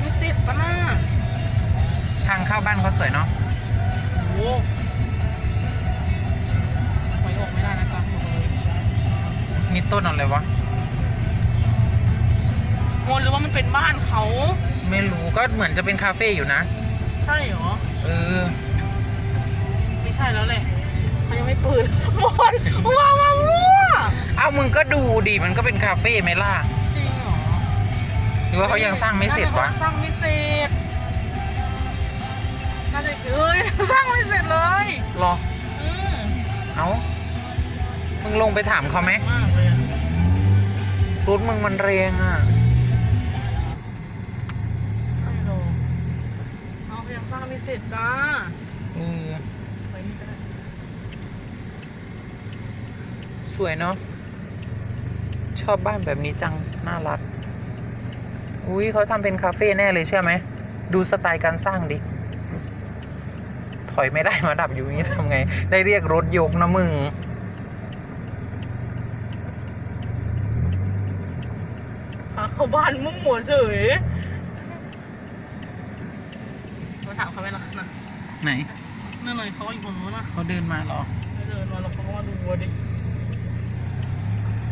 ยังไม่เสร็จปะน่าทางเข้าบ้านเขาสวยเนาะโอ้โหไปออกไม่ได้นะจ๊ะบอกเลยนี่ต้นอะไรวะโมหรือว่ามันเป็นบ้านเขา ไม่รู้ก็เหมือนจะเป็นคาเฟ่อยู่นะ ใช่เหรอ เออ ไม่ใช่แล้วแหละเขายังไม่เปิดมอนว้าวว้าวว้าวเอ้ามึงก็ดูดิมันก็เป็นคาเฟ่ไหมล่ะจริงเหรอ หรือว่าเขายังสร้างไม่เสร็จวะน่าจสร้างไม่เสร็จน่าจะเอ้ยสร้างไม่เสร็จเลยรอ อืมเอ้ามึงลงไปถามเขาไหมมากเลยอะรถมึงมันแรงอะ ไม่รู้เอาเขายังสร้างไม่เสร็จจ้าเออไปนี่ก็ได้สวยเนาะ ชอบบ้านแบบนี้จัง น่ารัก อุ้ยเขาทำเป็นคาเฟ่แน่เลยเชื่อไหม ดูสไตล์การสร้างดิ ถอยไม่ได้มาดับอยู่อย่างนี้ทำไง ได้เรียกรถยกนะมึงพาเข้าบ้านมุ่งหัวเฉยมาถามเขาไหมล่ะนะไหนนั่นเลยเขาอยู่บนนู้นนะเขาเดินมาเหรอ เดินมาแล้วเขาก็มาดูวัวดิ